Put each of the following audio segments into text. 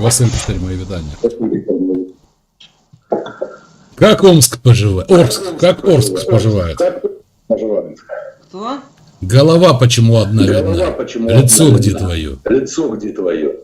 Василь Костарь, мои вітання. Как Омск поживает? Орск, как Орск поживает? Кто? Голова почему одна Голова видна? почему Лицо одна где видна? твое? Лицо где твое?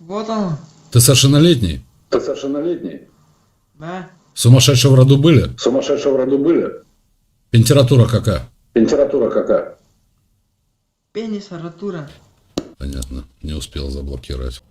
Вот он. Ты совершеннолетний? Ты совершеннолетний? Да. Сумасшедшие в роду были? Сумасшедшие в роду были? Температура какая? Температура какая? Пенис, аратура. Понятно, не успел заблокировать.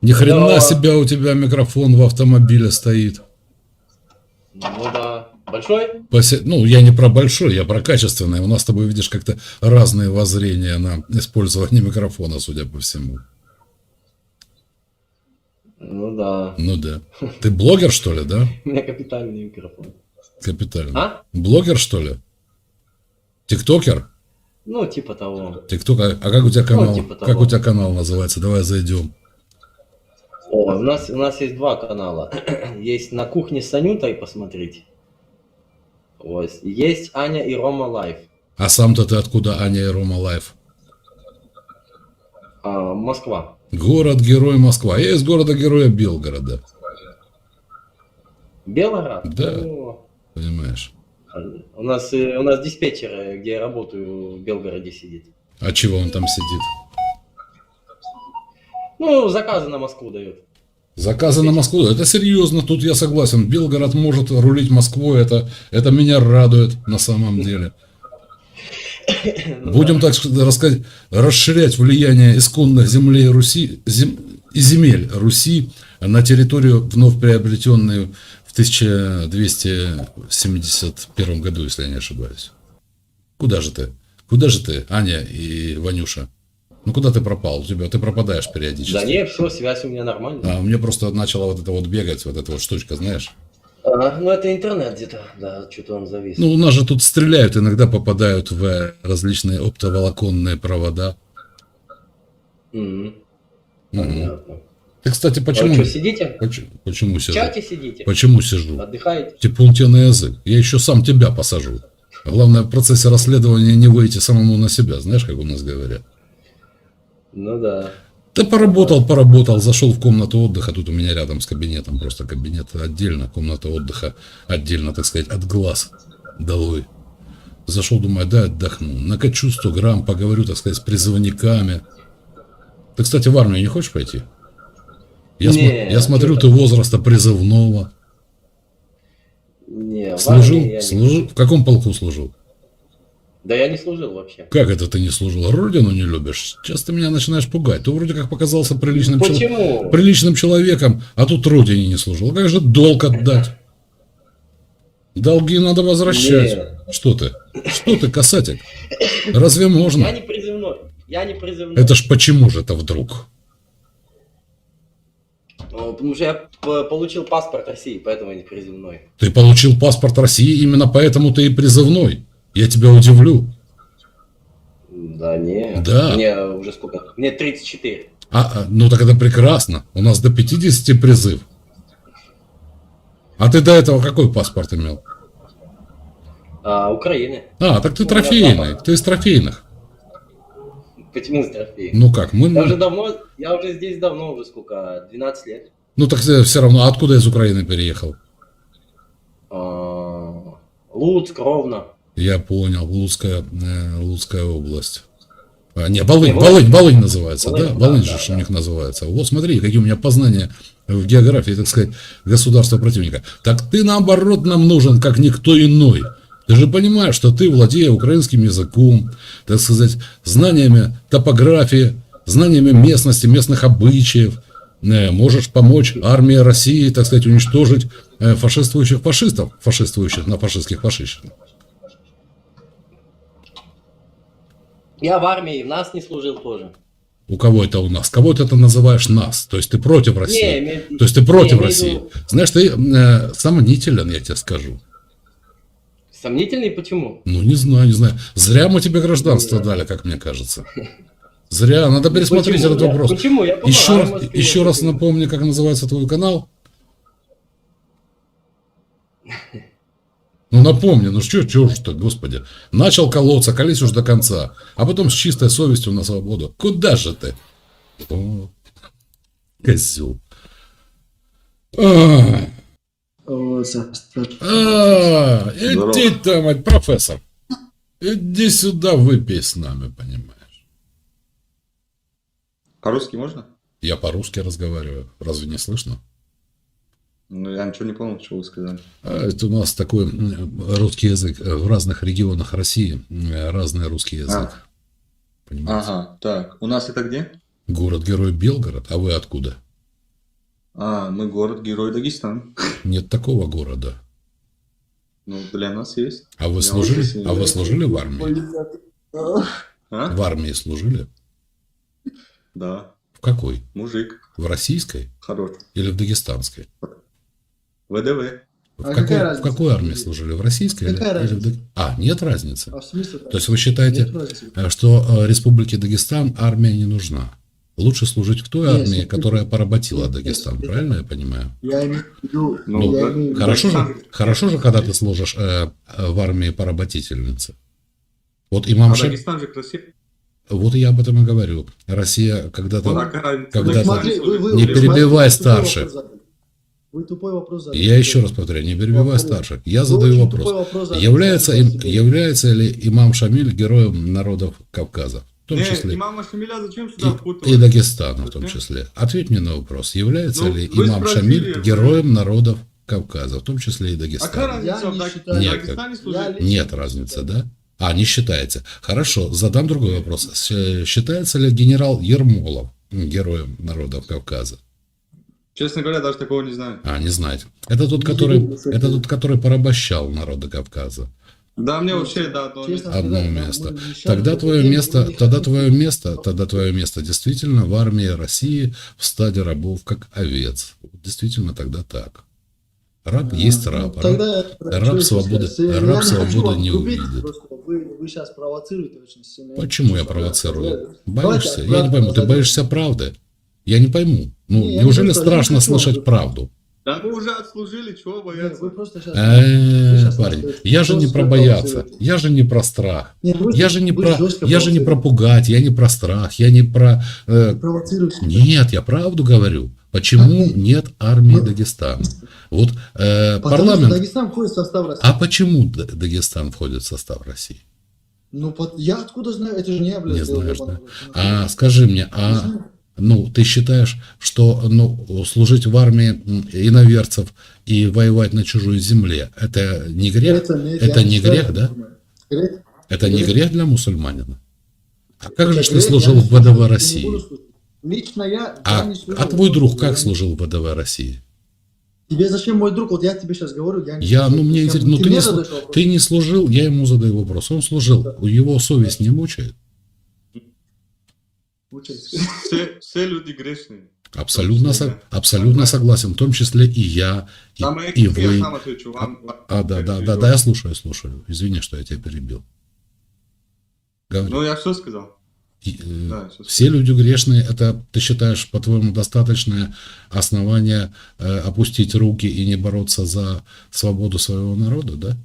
Ни хрена Да. себя у тебя микрофон в автомобиле стоит. Ну да. Большой? Посе- Ну, я не про большой, я про качественное. У нас с тобой, видишь, как-то разные воззрения на использование микрофона, судя по всему. Ну да. Ну да. Ты блогер, что ли, да? У меня капитальный микрофон. Капитально. А? Блогер, что ли? Тиктокер? Ну, типа того. Тикток, а а как у тебя канал? типа того. как у тебя канал называется? Давай зайдем. О, у нас, у нас есть два канала. есть на кухне с Анютой посмотреть. Вот. Есть Аня и Рома Лайф. А сам-то ты откуда, Аня и Рома Лайф? А, Москва. Город-герой Москва. Я из города-героя Белгорода. Белгород? Да. О, Понимаешь? у нас, э, у нас диспетчер, где я работаю, в Белгороде сидит. А чего он там сидит? Ну, заказы на Москву дает. Заказы на Москву. Это серьезно, тут я согласен. Белгород может рулить Москвой, это, это меня радует на самом деле. Будем, так рассказать, расширять влияние исконных землей Руси зем- и земель Руси на территорию, вновь приобретенную в 1271 году, если я не ошибаюсь. Куда же ты? Куда же ты, Аня и Ванюша? Ну куда ты пропал? У тебя ты пропадаешь периодически. Да не, все, связь у меня нормальная. А у меня просто начала вот это вот бегать, вот эта вот штучка, знаешь. А, ну, это интернет где-то, да, что-то он завис. Ну, у нас же тут стреляют, иногда попадают в э, различные оптоволоконные провода. Мгм. Понятно. Ты, кстати, А почему... вы что, сидите? Поч- Почему В сижу? чате сидите? Почему сижу? Отдыхаете? Типун тебе на язык. Я еще сам тебя посажу. А Главное в процессе расследования не выйти самому на себя. Знаешь, как у нас говорят? Ну да. Ты поработал, поработал, зашел в комнату отдыха, тут у меня рядом с кабинетом, просто кабинет отдельно, комната отдыха отдельно, так сказать, от глаз долой. Зашел, думаю, да, отдохну, накачу 100 грамм, поговорю, так сказать, с призывниками. Ты, кстати, в армию не хочешь пойти? Я, Не, смо- я смотрю, ты возраста призывного. Не, в Служил? армии я не Служил? В каком полку служил? Да я не служил вообще. Как это ты не служил? Родину не любишь? Часто меня начинаешь пугать. Ты вроде как показался приличным, чел- Почему? приличным человеком, а тут родине не служил. А Как же долг отдать? Долги надо возвращать. Нет. Что ты? Что ты, касатик? Разве можно? Я не призывной. Я не призывной. Это ж почему же это вдруг? О, Потому что я получил паспорт России, поэтому я не призывной. Ты получил паспорт России, именно поэтому ты и призывной. Я тебя удивлю. Да не. Да. Мне уже сколько? Мне 34. А, а, ну так это прекрасно. У нас до 50 призыв. А ты до этого какой паспорт имел? А, Украины. А, так ты Ну, трофейный. Ты из трофейных. Почему с трофеем? Ну как, мы... Я уже давно, я уже здесь давно, уже сколько, 12 лет. Ну так все равно, а откуда из Украины переехал? А, Луцк, Ровно. Я понял, Луцкая, э, Луцкая область. А, не, Волынь, Не. Волынь, Волынь называется, Волынь, да? да, Волынь да, же ж у да. них называется. Вот смотри, какие у меня познания в географии, так сказать, государства противника. Так ты, наоборот, нам нужен, как никто иной. Ты же понимаешь, что ты, владея украинским языком, так сказать, знаниями топографии, знаниями местности, местных обычаев, э, можешь помочь армии России, так сказать, уничтожить э, фашистующих фашистов, фашистующих на фашистских фашистов. Я в армии, в нас не служил тоже. У кого это у нас? Кого это ты называешь нас? То есть ты против России? Не, То есть ты против не, России? виду- Знаешь, ты э, сомнителен, я тебе скажу. Сомнительный почему? Ну, не знаю, не знаю. Зря мы тебе гражданство дали, как мне кажется. Зря, надо пересмотреть Почему? этот Я- вопрос. Почему? Я Еще помогаю раз, Москве. еще раз напомни, как называется твой канал. Ну напомни, ну что, что ж ты, господи. Начал колоться, колись уж до конца. А потом с чистой совестью на свободу. Куда же ты? О, Козел. А, а, иди там, мать, профессор. Иди сюда, выпей с нами, понимаешь. По-русски можно? Я по-русски разговариваю. Разве не слышно? Ну, я ничего не понял, что вы сказали. А, Это у нас такой русский язык. Э, В разных регионах России разный русский язык. А. Понимаете? Ага, так. У нас это где? Город-герой Белгород, а вы откуда? А, мы город-герой Дагестан. Нет такого города. Ну, для нас есть. А вы служили? А вы служили в армии? А? В армии служили? Да, В какой? мужик. В российской Хорош. или в дагестанской? ВДВ. В, А какой, какая в какой армии служили? В российской или, Какая или в Даг- А, нет разницы. А в смысле? То есть вы считаете, э, что э, Республике Дагестан армия не нужна? Лучше служить в той Нет, армии, нет, которая поработила нет, Дагестан, нет. правильно я понимаю? Я имею в виду... Ну, я имею в Хорошо же, хорошо же, когда ты служишь э, в армии поработительницы. Вот имам А Ша- Дагестан же красивый. Вот я об этом и говорю. Россия когда-то... Разница. когда-то- Дагестан Смотри, вы- вы- Не вы- перебивай смотри, Я еще раз повторяю, не перебивай старших. Я Вы задаю вопрос. Является, им- является ли имам Шамиль героем народов Кавказа? В том Не, числе имама Шамиля зачем сюда и, и Дагестана в том числе. Ответь мне на вопрос. Является Ну, ли имам спросили, Шамиль героем народов Кавказа, в том числе и А какая Дагестана? разница считаю. в Нет, лично Нет не разницы, да? А, не считается. Хорошо, задам другой вопрос. Щ- Считается ли генерал Ермолов героем народов Кавказа? Честно говоря, даже такого не знаю. А, не знаете. Это тот, который, кстати. это тот, который порабощал народы Кавказа. Да, мне Ну, вообще, да, одно место. Одно место. Тогда твое место, тогда твое место, тогда твое место действительно в армии России в стаде рабов, как овец. Действительно тогда так. Раб есть Ну, раб. Раб- тогда, раб что еще свободы- раб свободы не увидит. просто Вы, вы сейчас провоцируете очень сильно. Почему я провоцирую? Боишься? Давайте Я не пойму. Ты боишься правды? Я не пойму. Ну, Не, неужели страшно слышать правду? Да мы уже отслужили, чего Нет, бояться? Вы просто сейчас... Э, сейчас парень, я же не про бояться, я же не про страх. Нет, вы- Я же не про, я же не про пугать, я не про страх, я не про... э. Нет, я правду говорю. Почему нет армии Дагестана? Вот э, парламент... Дагестан входит в состав России. А почему Дагестан входит в состав России? Ну, под- я откуда знаю? Это же не я, блядь. Не знаешь, да? А скажи мне, Не а. Ну ты считаешь, что ну служить в армии иноверцев и воевать на чужой земле это не грех? Это не, это я не считаю, грех, да? Грех. Это не грех. грех для мусульманина? А как же ты грех, служил я в ВДВ России? Лично я, я А, не служу. а твой друг Я как служил в ВДВ России? Тебе зачем мой друг? Вот я тебе сейчас говорю, я не Я, ну мне Ты интересно, ну ты мне не, слу- задаешь вопрос? ты не служил, я ему задаю вопрос. Он служил, его совесть не мучает? Все, все люди грешные. Абсолютно, со- абсолютно согласен, в том числе и я, и, и вы. Вам, А, да, да, да, да, я слушаю, слушаю. Извини, что я тебя перебил. Говори. Ну, я все сказал. И, э, Да, все люди грешные, это, ты считаешь, по-твоему, достаточное основание э, опустить руки и не бороться за свободу своего народа, да?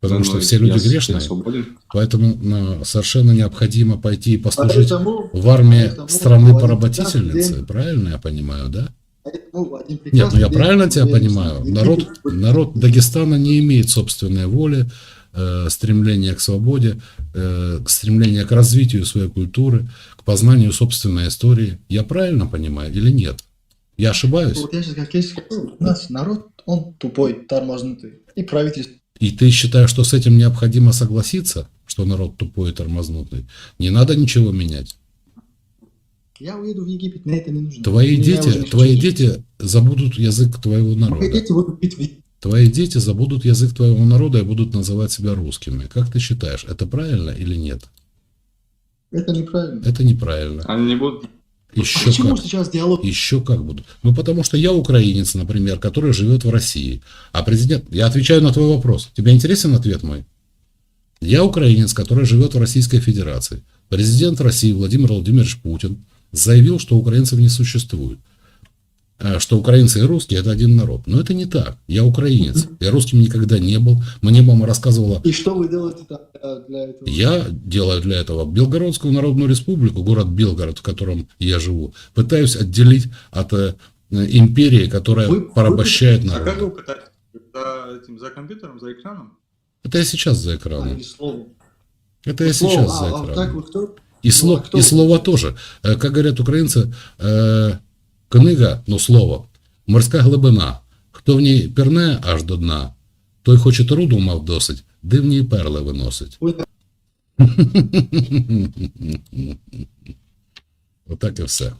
Потому Ну, что все люди я- грешные, поэтому ну, совершенно необходимо пойти и послужить Поэтому- в армии поэтому страны в один поработительницы, прекрасный день- правильно я понимаю, да? поэтому Нет, ну я правильно тебя понимаю. Народ, народ Дагестана не имеет собственной воли, э, стремления к свободе, э, стремления к развитию своей культуры, к познанию собственной истории. Я правильно понимаю или нет? Я ошибаюсь? Вот я сейчас как я сейчас скажу, у нас народ, он тупой, тормознутый. И правительство. И ты считаешь, что с этим необходимо согласиться, что народ тупой и тормознутый? Не надо ничего менять. Я уеду в Египет, мне это не нужно. Твои Меня дети, твои слушают. дети забудут язык твоего Мои народа. дети будут пить Твои дети забудут язык твоего народа и будут называть себя русскими. Как ты считаешь, это правильно или нет? Это неправильно. Это неправильно. Они не будут... Еще Почему как. сейчас диалог? Еще как будут. Ну, потому что я украинец, например, который живет в России. А президент... Я отвечаю на твой вопрос. Тебе интересен ответ мой? Я украинец, который живет в Российской Федерации. Президент России Владимир Владимирович Путин заявил, что украинцев не существует. Э, что украинцы и русские это один народ. Но это не так. Я украинец. Я русским никогда не был. Мне мама рассказывала, И что вы делаете э, для этого? я делаю для этого Белгородскую Народную Республику, город Белгород, в котором я живу, пытаюсь отделить от э, империи, которая Вы- вы- порабощает А как вы народ. пытаетесь? За этим, за компьютером, за экраном? Это я сейчас за А, экраном. слово? Это я Слово. сейчас а, за а так экраном. вы кто? И, Ну, а кто и слово тоже. Как говорят українці, е, книга, ну слово, морська глибина. Хто в ній пірне аж до дна, той хоч і труду мав досить, дивні перли виносить. Отак і все.